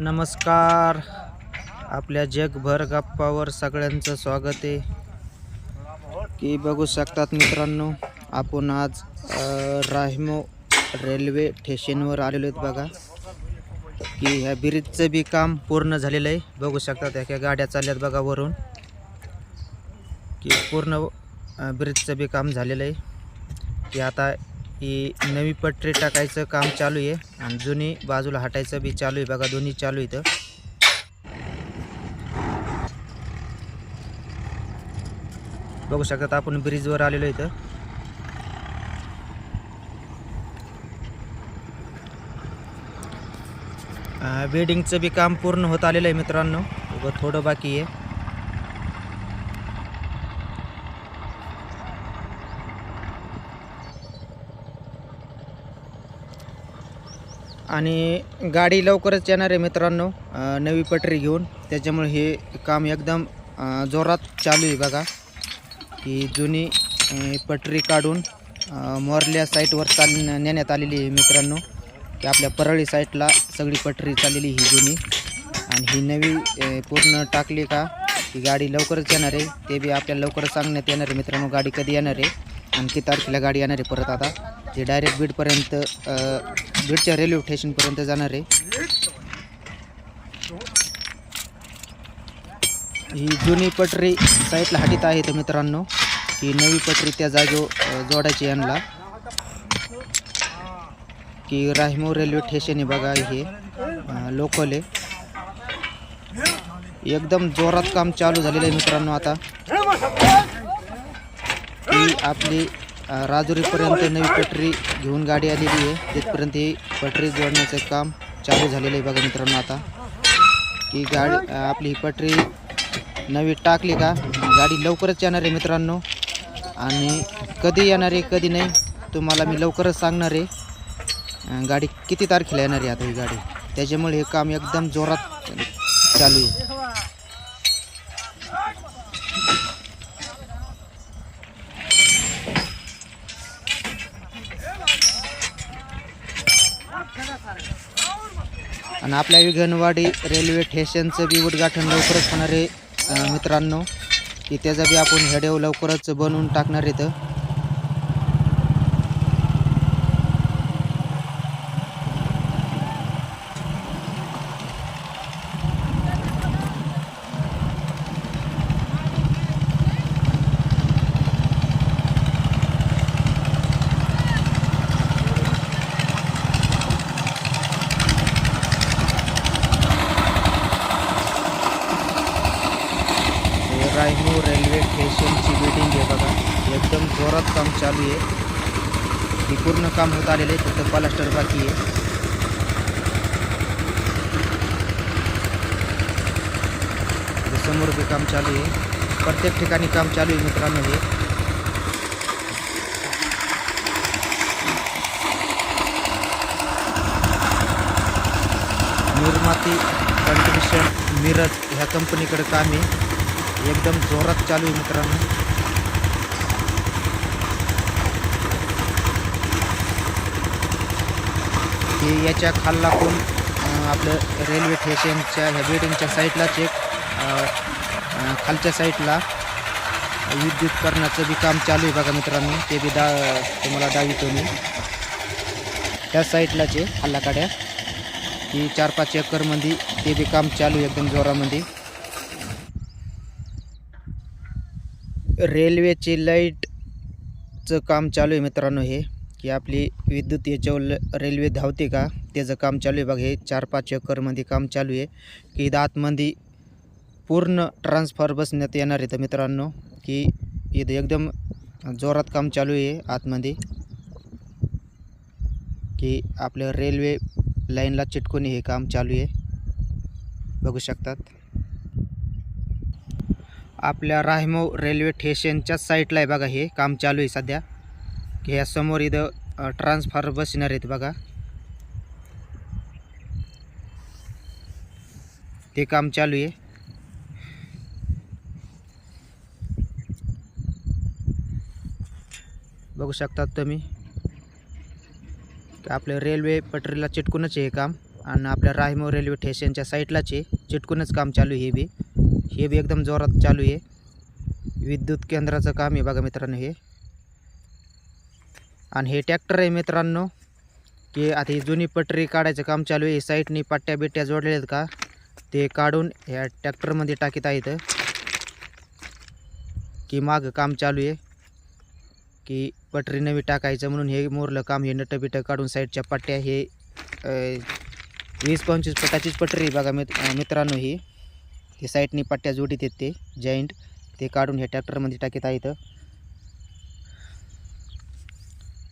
नमस्कार. आपल्या जगभर गप्पावर सगळ्यांचं स्वागत आहे. की बघू शकतात मित्रांनो आपण आज राहिमो रेल्वे स्टेशनवर आलेलो आहेत बघा. की ह्या ब्रिजचं बी काम पूर्ण झालेलं आहे. बघू शकतात ह्या गाड्या चालल्यात बघा वरून. की पूर्ण ब्रिजचं बी काम झालेलं आहे. की आता ही नवी पटरी टाकायचं काम चालू आहे आणि जुनी बाजूला हटायचं बी चालू आहे. बघा दोन्ही चालू इथं. बघू शकतात आपण ब्रिजवर आलेलो इथं. वेडिंगचं बी काम पूर्ण होत आलेलं आहे मित्रांनो. उगं थोडं बाकी आहे. आणि गाडी लवकरच येणार आहे मित्रांनो नवी पटरी घेऊन. त्याच्यामुळे हे काम एकदम जोरात चालू आहे बघा. की जुनी पटरी काढून मोरल्या साईटवर चाल नेण्यात आलेली आहे मित्रांनो. की आपल्या परळी साईटला सगळी पटरी चाललेली ही जुनी. आणि ही नवी पूर्ण टाकली का ही गाडी लवकरच येणार आहे. ते बी आपल्याला लवकरच सांगण्यात येणार आहे मित्रांनो गाडी कधी येणार आहे. आणि किती तारखेला गाडी येणार आहे परत आता. ते डायरेक्ट बीडपर्यंत बीडच्या रेल्वे स्टेशनपर्यंत जाणार आहे. ही जुनी पटरी साईडला हाटीत आहे तर मित्रांनो. ही नवी पटरी त्या जागेव जोडायची यांना. की राहिमो रेल्वे स्टेशन आहे बघा हे. लोकल आहे. एकदम जोरात काम चालू झालेलं आहे मित्रांनो आता. ही आपली राजुरीपर्यंत नवी पटरी घेऊन गाडी आलेली आहे. तिथपर्यंत ही पटरी जोडण्याचं काम चालू झालेलं आहे बघा मित्रांनो आता. की गाडी आपली ही पटरी नवी टाकली का गाडी लवकरच येणार आहे मित्रांनो. आणि कधी येणार आहे कधी नाही तुम्हाला मी लवकरच सांगणार आहे. गाडी किती तारखेला येणार आहे आता ही गाडी? त्याच्यामुळे हे काम एकदम जोरात चालू आहे. आणि आपल्या विघनवाडी रेल्वे स्टेशनचं बी उद्घाटन लवकरच होणार आहे मित्रांनो. की त्याचा बी आपण हेडेव लवकरच बनवून टाकणार इथं हे रायमो रेल्वे स्टेशनची बिल्डिंग आहे बघा एकदम जोरात काम चालू आहे. हे पूर्ण काम होत आलेलं आहे फक्त प्लास्टर बाकी आहे. समोर ते काम चालू आहे. प्रत्येक ठिकाणी काम चालू आहे मित्रांनो हे. निर्माती कंट्रिब्युशन मिरज ह्या कंपनीकडे काम आहे. एकदम जोरात चालू आहे मित्रांनो. हे याच्या खालला पण आपलं रेल्वे स्टेशनच्या ह्या बिल्डिंगच्या साईडलाच एक खालच्या साईडला विद्युतकरणाचं बी काम चालू आहे बघा मित्रांनो. ते बी दा तुम्हाला दावितो मी. त्या साईडलाच आहे खाल्लाकाड्या ही चार पाच एकरमध्ये ते बी काम चालू आहे एकदम जोरामध्ये. रेल्वेची लाईटचं काम चालू आहे मित्रांनो हे. की आपली विद्युत याच्यावर रेल्वे धावते का? त्याचं काम चालू आहे बघा हे चार पाच एकरमध्ये काम चालू आहे. की इथं आतमध्ये पूर्ण ट्रान्सफर बसण्यात येणार आहे तर मित्रांनो की इथं एकदम जोरात काम चालू आहे आतमध्ये. की आपलं रेल्वे लाईनला चिटकून हे काम चालू आहे. बघू शकतात. आपल्या राहिमो रेल्वे स्टेशनच्या साईटला आहे बघा हे काम चालू आहे सध्या. की ह्या समोर इथं ट्रान्सफॉर बसणार आहेत बघा. ते काम चालू आहे. बघू शकतात तुम्ही. आपल्या रेल्वे पटरीला चिटकूनच आहे हे काम. आणि आपल्या राहिमो रेल्वे स्टेशनच्या साईडलाच आहे. चिटकूनच काम चालू हे बी. हे बी एकदम जोरात चालू आहे. विद्युत केंद्राचं काम आहे बघा मित्रांनो हे. आणि हे ट्रॅक्टर आहे मित्रांनो की आता ही जुनी पटरी काढायचं काम चालू आहे. साईडनी पट्ट्या बिट्ट्या जोडलेल्या आहेत का? ते काढून ह्या ट्रॅक्टरमध्ये टाकीत आहेत. की मागं काम चालू आहे. की पटरी नवी टाकायचं म्हणून हे मोरलं काम हे नटं बिटं काढून साईडच्या पट्ट्या हे वीस पंचवीस फुटाचीच पटरी बघा मित मित्रांनो ही. ते साईडनी पट्ट्या जोडीत आहेत ते जॉईंट ते काढून ह्या ट्रॅक्टरमध्ये टाकीत आहेत.